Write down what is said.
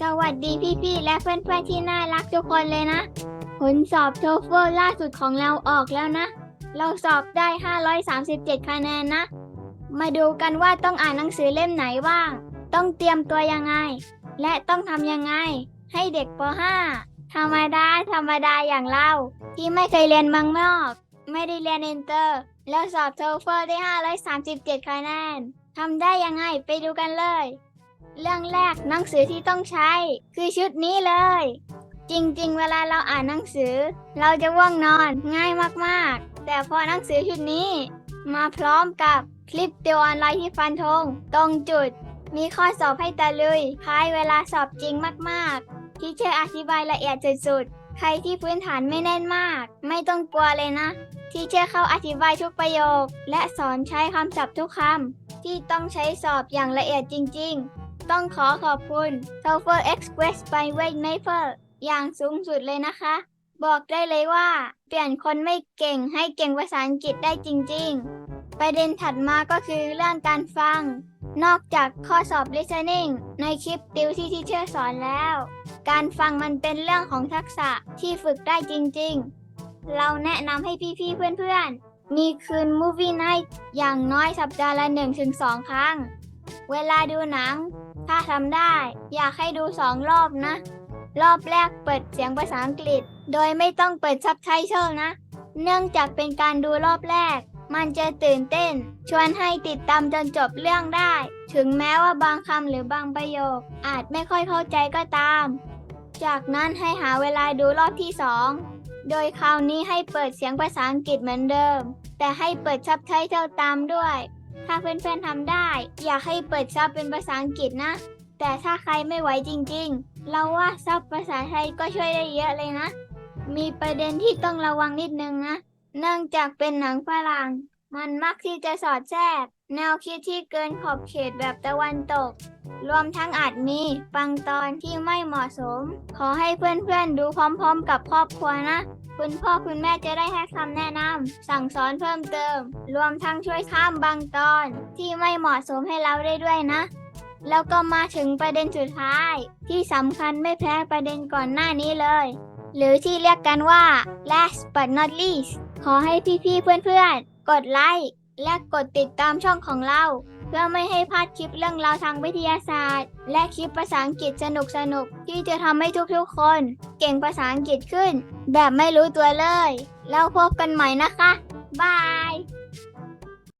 สวัสดีพี่ๆ และเพื่อนๆ ที่น่ารักทุกคนเลยนะ ผลสอบโทเฟลล่าสุดของเราออกแล้วนะ เราสอบได้ 537 คะแนนนะ มาดูกันว่าต้องอ่านหนังสือเล่มไหนบ้าง ต้องเตรียมตัวยังไง และต้องทำยังไง ให้เด็กป .5 ธรรมดาธรรมดาอย่างเรา ที่ไม่เคยเรียนมังนอก ไม่ได้เรียนอินเตอร์ แล้วสอบโทเฟลได้ 537 คะแนนทำได้ยังไงไปดูกันเลย เรื่องแรกหนังสือที่ต้องใช้ คือชุดนี้เลย จริงๆ เวลาเราอ่านหนังสือ เราจะว่วงนอนง่ายมากๆ แต่พอหนังสือชุดนี้ มาพร้อมกับคลิปติวออนไลน์ที่ฟันธงตรงจุด มีข้อสอบให้ตะลุยคล้ายเวลาสอบจริงมากๆ ที่เชออธิบายละเอียดสุดๆ ใครที่พื้นฐานไม่แน่นมาก ไม่ต้องกลัวเลยนะ ที่เชอเขาอธิบายทุกประโยค และสอนใช้คำศัพท์ทุกคำที่ต้องใช้สอบอย่างละเอียดจริง ต้องขอขอบคุณ t o f e r Express by w a y m a p e r อย่างสูงสุดเลยนะคะ บอกได้เลยว่า เปลี่ยนคนไม่เก่งให้เก่งภาษาอังกฤษได้จริง ๆ ประเด็นถัดมาก็คือเรื่องการฟัง นอกจากข้อสอบ listening ในคลิปติวที่ที่เชื่อสอนแล้ว การฟังมันเป็นเรื่องของทักษะที่ฝึกได้จริง ๆ เราแนะนำให้พี่ๆเพื่อนๆ มีคืน movie night อย่างน้อยสัปดาห์ละ 1-2 ครั้งเวลาดูหนัง ถ้าทำได้ อยากให้ดูสองรอบนะ รอบแรกเปิดเสียงภาษาอังกฤษ โดยไม่ต้องเปิดซับไตเติลนะ เนื่องจากเป็นการดูรอบแรก มันจะตื่นเต้น ชวนให้ติดตามจนจบเรื่องได้ ถึงแม้ว่าบางคำหรือบางประโยค อาจไม่ค่อยเข้าใจก็ตาม จากนั้นให้หาเวลาดูรอบที่สองโดยคราวนี้ให้เปิดเสียงภาษาอังกฤษเหมือนเดิม แต่ให้เปิดซับไตเติลตามด้วยถ้าเพื่อนๆทำได้ อยากให้เปิดซับเป็นภาษาอังกฤษนะ แต่ถ้าใครไม่ไหวจริงๆ เราว่าซับภาษาไทยก็ช่วยได้เยอะเลยนะ มีประเด็นที่ต้องระวังนิดนึงนะ เนื่องจากเป็นหนังฝรั่ง มันมักที่จะสอดแทรก แนวคิดที่เกินขอบเขตแบบตะวันตก รวมทั้งอาจมีบางตอนที่ไม่เหมาะสม ขอให้เพื่อนๆดูพร้อมๆ กับครอบครัวนะ คุณพ่อคุณแม่จะได้ให้คำแนะนำสั่งสอนเพิ่มเติม รวมทั้งช่วยข้ามบางตอนที่ไม่เหมาะสมให้เราได้ด้วยนะ แล้วก็มาถึงประเด็นสุดท้าย ที่สำคัญไม่แพ้ประเด็นก่อนหน้านี้เลย หรือที่เรียกกันว่า last but not least ขอให้พี่ๆเพื่อนๆ กดไลค์และกดติดตามช่องของเรา เพื่อไม่ให้พลาดคลิปเรื่องราวทางวิทยาศาสตร์ และคลิปภาษาอังกฤษสนุกๆที่จะทำให้ทุกๆคน เก่งภาษาอังกฤษขึ้น แบบไม่รู้ตัวเลย แล้วพบกันใหม่นะคะ บาย